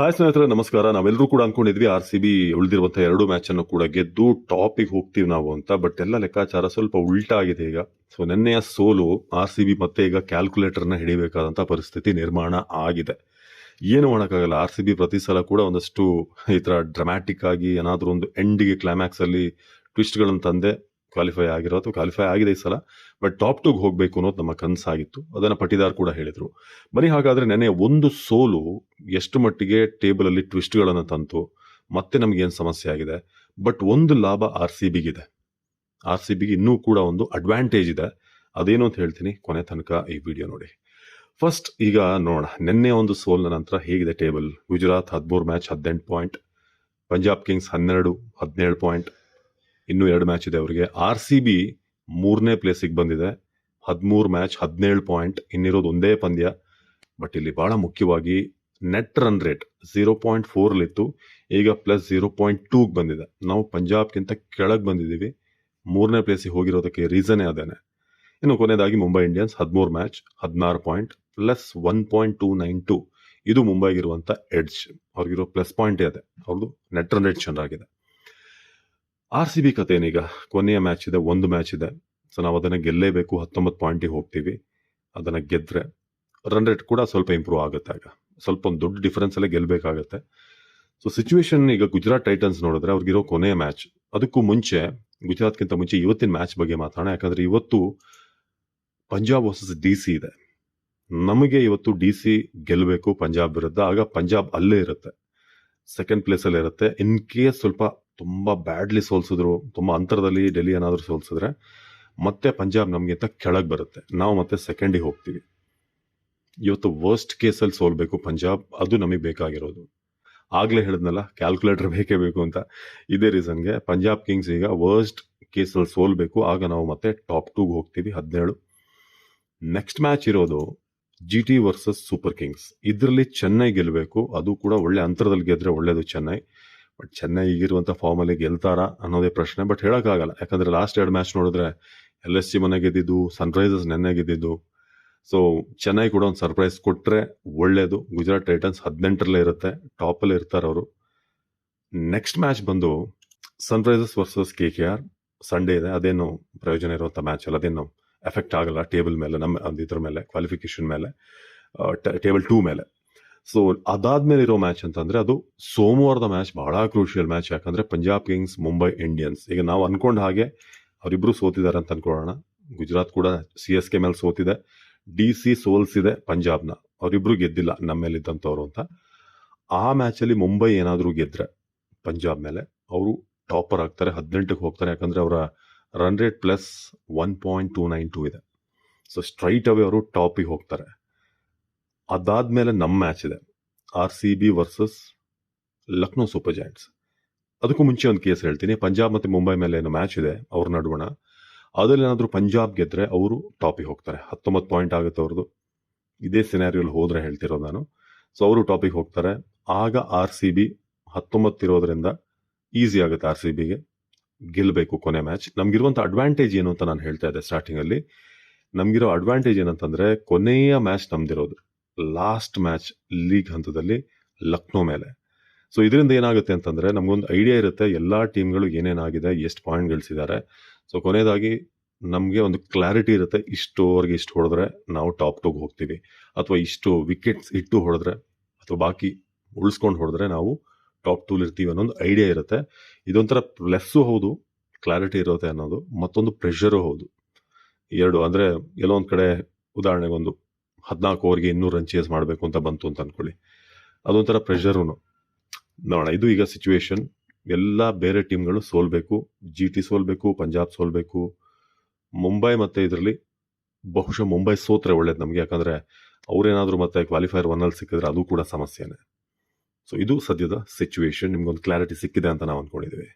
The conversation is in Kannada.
ಹಾಯ್ ಸ್ನೇಹಿತರೆ, ನಮಸ್ಕಾರ. ನಾವೆಲ್ಲರೂ ಕೂಡ ಅನ್ಕೊಂಡಿದ್ವಿ ಆರ್ ಸಿ ಬಿ ಉಳಿದಿರುವಂತಹ ಎರಡು ಮ್ಯಾಚ್ ಅನ್ನು ಕೂಡ ಗೆದ್ದು ಟಾಪಿಗೆ ಹೋಗ್ತೀವಿ ನಾವು ಅಂತ ಬಟ್ ಎಲ್ಲ ಲೆಕ್ಕಾಚಾರ ಸ್ವಲ್ಪ ಉಲ್ಟಾ ಆಗಿದೆ ಈಗ. ಸೊ ನಿನ್ನೆಯ ಸೋಲು ಆರ್ ಸಿ ಬಿ ಮತ್ತೆ ಈಗ ಕ್ಯಾಲ್ಕುಲೇಟರ್ನ ಹಿಡಿಬೇಕಾದಂತ ಪರಿಸ್ಥಿತಿ ನಿರ್ಮಾಣ ಆಗಿದೆ. ಏನು ಮಾಡೋಕ್ಕಾಗಲ್ಲ ಆರ್ ಸಿ ಬಿ ಪ್ರತಿ ಸಲ ಕೂಡ ಒಂದಷ್ಟು ಈ ತರ ಡ್ರಾಮ್ಯಾಟಿಕ್ ಆಗಿ ಏನಾದರೂ ಒಂದು ಎಂಡಿಗೆ ಕ್ಲೈಮ್ಯಾಕ್ಸ್ ಅಲ್ಲಿ ಟ್ವಿಸ್ಟ್ಗಳನ್ನು ತಂದೆ ಕ್ವಾಲಿಫೈ ಆಗಿರೋ ಅಥವಾ ಕ್ವಾಲಿಫೈ ಆಗಿದೆ ಈ ಸಲ ಬಟ್ ಟಾಪ್ ಟೂಗೆ ಹೋಗಬೇಕು ಅನ್ನೋದು ನಮ್ಮ ಕನಸಾಗಿತ್ತು. ಅದನ್ನು ಪಟಿದಾರ್ ಕೂಡ ಹೇಳಿದರು. ಬನ್ನಿ, ಹಾಗಾದರೆ ನೆನೆ ಒಂದು ಸೋಲು ಎಷ್ಟು ಮಟ್ಟಿಗೆ ಟೇಬಲಲ್ಲಿ ಟ್ವಿಸ್ಟ್ಗಳನ್ನು ತಂತು, ಮತ್ತೆ ನಮಗೇನು ಸಮಸ್ಯೆ ಆಗಿದೆ? ಬಟ್ ಒಂದು ಲಾಭ ಆರ್ ಸಿ ಬಿಗಿದೆ ಆರ್ ಸಿ ಬಿಗೆ ಇನ್ನೂ ಕೂಡ ಒಂದು ಅಡ್ವಾಂಟೇಜ್ ಇದೆ. ಅದೇನು ಅಂತ ಹೇಳ್ತೀನಿ, ಕೊನೆ ತನಕ ಈ ವಿಡಿಯೋ ನೋಡಿ. ಫಸ್ಟ್ ಈಗ ನೋಡೋಣ. ನಿನ್ನೆ ಒಂದು ಸೋಲ್ನ ನಂತರ ಹೇಗಿದೆ ಟೇಬಲ್ ಗುಜರಾತ್ ಹದಿಮೂರು ಮ್ಯಾಚ್ ಹದಿನೆಂಟು ಪಾಯಿಂಟ್ ಪಂಜಾಬ್ ಕಿಂಗ್ಸ್ ಹನ್ನೆರಡು, ಹದಿನೇಳು ಪಾಯಿಂಟ್ ಇನ್ನೂ ಎರಡು ಮ್ಯಾಚ್ ಇದೆ ಅವರಿಗೆ. ಆರ್ ಸಿ ಬಿ ಮೂರನೇ ಪ್ಲೇಸಿಗೆ ಬಂದಿದೆ. ಹದಿಮೂರು ಮ್ಯಾಚ್ ಹದಿನೇಳು ಪಾಯಿಂಟ್ ಇನ್ನಿರೋದು ಒಂದೇ ಪಂದ್ಯ. ಬಟ್ ಇಲ್ಲಿ ಬಹಳ ಮುಖ್ಯವಾಗಿ net run rate zero point ಫೋರ್ಲಿತ್ತು ಈಗ ಪ್ಲಸ್ ಝೀರೋ ಪಾಯಿಂಟ್ ಟೂಗೆ ಬಂದಿದೆ. ನಾವು ಪಂಜಾಬ್ಗಿಂತ ಕೆಳಗೆ ಬಂದಿದ್ದೀವಿ. ಮೂರನೇ ಪ್ಲೇಸಿಗೆ ಹೋಗಿರೋದಕ್ಕೆ ರೀಸನೇ ಅದೇನೆ. ಇನ್ನು ಕೊನೆಯದಾಗಿ ಮುಂಬೈ ಇಂಡಿಯನ್ಸ್, ಹದಿಮೂರು ಮ್ಯಾಚ್ ಹದಿನಾರು point plus one point two nine two ಇದು ಮುಂಬೈಗಿರುವಂಥ ಎಡ್ಜ್ ಅವ್ರಿಗಿರೋ ಪ್ಲಸ್ ಪಾಯಿಂಟೇ ಅದೇ. ಅವ್ರದ್ದು ನೆಟ್ ರನ್ ರೇಟ್ ಚೆನ್ನಾಗಿದೆ ಆರ್ ಸಿ ಬಿ ಕತೆ ಏನೀಗ? ಕೊನೆಯ ಮ್ಯಾಚ್ ಇದೆ, ಒಂದು ಮ್ಯಾಚ್ ಇದೆ. ಸೊ ನಾವು ಅದನ್ನ ಗೆಲ್ಲೇಬೇಕು, ಹತ್ತೊಂಬತ್ತು ಪಾಯಿಂಟಿಗೆ ಹೋಗ್ತೀವಿ. ಅದನ್ನ ಗೆದ್ದರೆ ರನ್ ರೇಟ್ ಕೂಡ ಸ್ವಲ್ಪ ಇಂಪ್ರೂವ್ ಆಗುತ್ತೆ ಆಗ. ಸ್ವಲ್ಪ ಒಂದು ದೊಡ್ಡ ಡಿಫರೆನ್ಸ್ ಅಲ್ಲೇ ಗೆಲ್ಬೇಕಾಗತ್ತೆ. ಸೊ ಸಿಚುವೇಶನ್ ಈಗ ಗುಜರಾತ್ ಟೈಟನ್ಸ್ ನೋಡಿದ್ರೆ ಅವ್ರಿಗಿರೋ ಕೊನೆಯ ಮ್ಯಾಚ್ ಅದಕ್ಕೂ ಮುಂಚೆ, ಗುಜರಾತ್ಗಿಂತ ಮುಂಚೆ ಇವತ್ತಿನ ಮ್ಯಾಚ್ ಬಗ್ಗೆ ಮಾತಾಡೋಣ. ಯಾಕಂದ್ರೆ ಇವತ್ತು ಪಂಜಾಬ್ ವರ್ಸಸ್ ಡಿ ಸಿ ಇದೆ. ನಮಗೆ ಇವತ್ತು ಡಿ ಸಿ ಗೆಲ್ಲಬೇಕು ಪಂಜಾಬ್ ವಿರುದ್ಧ. ಆಗ ಪಂಜಾಬ್ ಅಲ್ಲೇ ಇರುತ್ತೆ. ಸೆಕೆಂಡ್ ಪ್ಲೇಸ್ ಅಲ್ಲಿ ಇರುತ್ತೆ. ಇನ್ ಕೇಸ್ ಸ್ವಲ್ಪ ತುಂಬಾ ಬ್ಯಾಡ್ಲಿ ಸೋಲ್ಸಿದ್ರು, ತುಂಬಾ ಅಂತರದಲ್ಲಿ ಡೆಲ್ಲಿ ಏನಾದರೂ ಸೋಲ್ಸಿದ್ರೆ, ಮತ್ತೆ ಪಂಜಾಬ್ ನಮಗಿಂತ ಕೆಳಗೆ ಬರುತ್ತೆ. ನಾವು ಮತ್ತೆ ಸೆಕೆಂಡಿಗೆ ಹೋಗ್ತೀವಿ. ಇವತ್ತು ವರ್ಸ್ಟ್ ಕೇಸಲ್ಲಿ ಸೋಲ್ಬೇಕು ಪಂಜಾಬ್, ಅದು ನಮಗೆ ಬೇಕಾಗಿರೋದು. ಆಗ್ಲೇ ಹೇಳಿದ್ನಲ್ಲ ಕ್ಯಾಲ್ಕುಲೇಟರ್ ಬೇಕೇ ಬೇಕು ಅಂತ. ಇದೇ ರೀಸನ್ಗೆ ಪಂಜಾಬ್ ಕಿಂಗ್ಸ್ ಈಗ ವರ್ಸ್ಟ್ ಕೇಸಲ್ಲಿ ಸೋಲ್ಬೇಕು, ಆಗ ನಾವು ಮತ್ತೆ ಟಾಪ್ ಟೂಗೆ ಹೋಗ್ತೀವಿ, ಹದಿನೇಳು. ನೆಕ್ಸ್ಟ್ ಮ್ಯಾಚ್ ಇರೋದು G T versus Super Kings ಇದರಲ್ಲಿ ಚೆನ್ನೈ ಗೆಲ್ಲಬೇಕು ಅದು ಕೂಡ ಒಳ್ಳೆ ಅಂತರದಲ್ಲಿ ಗೆದ್ರೆ ಒಳ್ಳೇದು ಚೆನ್ನೈ. ಬಟ್ ಚೆನ್ನೈ ಈಗಿರುವಂತ ಫಾರ್ಮ್ ಅಲ್ಲಿ ಗೆಲ್ತಾರಾ ಅನ್ನೋದೇ ಪ್ರಶ್ನೆ, ಬಟ್ ಹೇಳಕ್ಕಾಗಲ್ಲ. ಯಾಕಂದ್ರೆ ಲಾಸ್ಟ್ ಎರಡು ಮ್ಯಾಚ್ ನೋಡಿದ್ರೆ ಎಲ್ ಎಸ್ ಸಿ ಮನೆ ಗೆದ್ದಿದ್ದು ಸನ್ರೈಸರ್ಸ್ ನೆನ್ನೆ ಗೆದ್ದಿದ್ದು. ಸೊ ಚೆನ್ನೈ ಕೂಡ ಒಂದು ಸರ್ಪ್ರೈಸ್ ಕೊಟ್ರೆ ಒಳ್ಳೇದು. ಗುಜರಾತ್ ಟೈಟನ್ಸ್ ಹದಿನೆಂಟರಲ್ಲೇ ಇರುತ್ತೆ ಟಾಪ್ ಅಲ್ಲಿ ಇರ್ತಾರೆ ಅವರು. ನೆಕ್ಸ್ಟ್ ಮ್ಯಾಚ್ ಬಂದು Sunrisers versus K K R Sunday ಇದೆ, ಅದೇನು ಪ್ರಯೋಜನ ಇರುವಂಥ ಮ್ಯಾಚ್ ಅಲ್ಲ, ಅದೇನು ಎಫೆಕ್ಟ್ ಆಗಲ್ಲ. ಟೇಬಲ್ ಮೇಲೆ, ನಮ್ಮ ಇದ್ರ ಮೇಲೆ ಕ್ವಾಲಿಫಿಕೇಶನ್ ಮೇಲೆ ಟೇಬಲ್ ಟೂ ಮೇಲೆ. ಸೊ ಅದಾದ್ಮೇಲೆ ಇರೋ ಮ್ಯಾಚ್ ಅಂತಂದ್ರೆ ಅದು ಸೋಮವಾರದ ಮ್ಯಾಚ್ ಬಹಳ ಕ್ರೂಷಿಯಲ್ ಮ್ಯಾಚ್ ಯಾಕಂದ್ರೆ ಪಂಜಾಬ್ ಕಿಂಗ್ಸ್ ಮುಂಬೈ ಇಂಡಿಯನ್ಸ್ ಈಗ ನಾವು ಅನ್ಕೊಂಡ ಹಾಗೆ ಅವರಿಬ್ರು ಸೋತಿದ್ದಾರೆ ಅಂತ ಅನ್ಕೊಳ್ಳೋಣ. ಗುಜರಾತ್ ಕೂಡ ಸಿ ಎಸ್ ಕೆ ಮೇಲೆ ಸೋತಿದೆ. ಡಿ ಸಿ ಸೋಲ್ಸಿದೆ ಪಂಜಾಬ್ನ ಅವರಿಬ್ರು ಗೆದ್ದಿಲ್ಲ ನಮ್ಮ ಮೇಲೆ ಇದ್ದಂಥವ್ರು ಅಂತ. ಆ ಮ್ಯಾಚ್ ಅಲ್ಲಿ ಮುಂಬೈ ಏನಾದರೂ ಗೆದ್ರೆ ಪಂಜಾಬ್ ಮೇಲೆ ಅವರು ಟಾಪರ್ ಆಗ್ತಾರೆ, ಹದಿನೆಂಟಕ್ಕೆ ಹೋಗ್ತಾರೆ. ಯಾಕಂದ್ರೆ ಅವರ run rate plus one point two nine two ಇದೆ. ಸೊ ಸ್ಟ್ರೈಟ್ ಅವೇ ಅವರು ಟಾಪಿಗೆ ಹೋಗ್ತಾರೆ. ಅದಾದ್ಮೇಲೆ ನಮ್ಮ ಮ್ಯಾಚ್ ಇದೆ. R C B versus Lucknow Super Giants ಅದಕ್ಕೂ ಮುಂಚೆ ಒಂದು ಕೇಸ್ ಹೇಳ್ತೀನಿ. ಪಂಜಾಬ್ ಮತ್ತು ಮುಂಬೈ ಮೇಲೆ ಏನು ಮ್ಯಾಚ್ ಇದೆ, ಅವ್ರ ನಡುವಣ. ಅದ್ರಲ್ಲಿ ಏನಾದರೂ ಪಂಜಾಬ್ ಗೆದ್ರೆ ಅವರು ಟಾಪಿಗೆ ಹೋಗ್ತಾರೆ. ಹತ್ತೊಂಬತ್ತು ಪಾಯಿಂಟ್ ಆಗುತ್ತೆ ಅವ್ರದ್ದು ಇದೇ ಸಿನಾರಿಯಲ್ಲಿ ಹೋದರೆ ಹೇಳ್ತಿರೋದು ನಾನು. ಸೊ ಅವರು ಟಾಪಿಗೆ ಹೋಗ್ತಾರೆ. ಆಗ ಆರ್ ಸಿ ಬಿ ಹತ್ತೊಂಬತ್ತಿರೋದ್ರಿಂದ ಈಸಿ ಆಗುತ್ತೆ ಆರ್ ಸಿ ಬಿಗೆ ಗೆಲ್ಲಬೇಕು ಕೊನೆ ಮ್ಯಾಚ್ ನಮ್ಗಿರುವಂಥ ಅಡ್ವಾಂಟೇಜ್ ಏನು ಅಂತ ನಾನು ಹೇಳ್ತಾ ಇದ್ದೆ ಸ್ಟಾರ್ಟಿಂಗ್ ಅಲ್ಲಿ. ನಮ್ಗಿರೋ ಅಡ್ವಾಂಟೇಜ್ ಏನಂತಂದ್ರೆ ಕೊನೆಯ ಮ್ಯಾಚ್ ನಮ್ದಿರೋದು. ಲಾಸ್ಟ್ ಮ್ಯಾಚ್ ಲೀಗ್ ಹಂತದಲ್ಲಿ ಲಕ್ನೋ ಮೇಲೆ. ಸೊ ಇದರಿಂದ ಏನಾಗುತ್ತೆ ಅಂತಂದ್ರೆ ನಮ್ಗೊಂದು ಐಡಿಯಾ ಇರುತ್ತೆ ಎಲ್ಲಾ ಟೀಮ್ಗಳು ಏನೇನಾಗಿದೆ, ಎಷ್ಟು ಪಾಯಿಂಟ್ ಗಳಿಸಿದ್ದಾರೆ ಸೊ ಕೊನೆಯದಾಗಿ ನಮಗೆ ಒಂದು ಕ್ಲಾರಿಟಿ ಇರುತ್ತೆ ಇಷ್ಟು ಓವರ್ಗೆ ಇಷ್ಟು ಹೊಡೆದ್ರೆ ನಾವು ಟಾಪ್ ಟೂಗೆ ಹೋಗ್ತೀವಿ. ಅಥವಾ ಇಷ್ಟು ವಿಕೆಟ್ಸ್ ಇಟ್ಟು ಹೊಡೆದ್ರೆ ಅಥವಾ ಬಾಕಿ ಉಳಿಸ್ಕೊಂಡು ಹೊಡೆದ್ರೆ ನಾವು ಟಾಪ್ ಟೂಲ್ ಇರ್ತೀವಿ ಅನ್ನೋದು ಐಡಿಯಾ ಇರುತ್ತೆ. ಇದೊಂಥರ ಪ್ಲಸ್ಸು ಹೌದು, ಕ್ಲಾರಿಟಿ ಇರುತ್ತೆ ಅನ್ನೋದು, ಮತ್ತೊಂದು ಪ್ರೆಷರು ಹೌದು. ಎರಡು, ಅಂದರೆ ಎಲ್ಲೋ ಒಂದು ಕಡೆ ಉದಾಹರಣೆಗೆ ಒಂದು ಹದಿನಾಲ್ಕು ಓವರ್ಗೆ ಇನ್ನೂರು ರನ್ ಚೇಸ್ ಮಾಡಬೇಕು ಅಂತ ಬಂತು ಅಂತ ಅಂದ್ಕೊಳ್ಳಿ ಅದೊಂಥರ ಪ್ರೆಷರು ನೋಡೋಣ, ಇದು ಈಗ ಸಿಚುವೇಶನ್ ಎಲ್ಲ ಬೇರೆ ಟೀಮ್ಗಳು ಸೋಲ್ಬೇಕು. ಜಿ ಟಿ ಸೋಲ್ಬೇಕು ಪಂಜಾಬ್ ಸೋಲ್ಬೇಕು. ಮುಂಬೈ ಮತ್ತೆ ಇದರಲ್ಲಿ ಬಹುಶಃ ಮುಂಬೈ ಸೋತ್ರೆ ಒಳ್ಳೇದು ನಮಗೆ. ಯಾಕಂದ್ರೆ ಅವರೇನಾದರೂ ಮತ್ತೆ ಕ್ವಾಲಿಫೈರ್ ಒನ್ನಲ್ಲಿ ಸಿಕ್ಕಿದ್ರೆ ಅದು ಕೂಡ ಸಮಸ್ಯೆನೇ. ಸೊ ಇದು ಸದ್ಯದ ಸಿಚುವೇಶನ್ ನಿಮ್ಗೊಂದು ಕ್ಲಾರಿಟಿ ಸಿಕ್ಕಿದೆ ಅಂತ ನಾವು ಅನ್ಕೊಂಡಿದ್ದೀವಿ.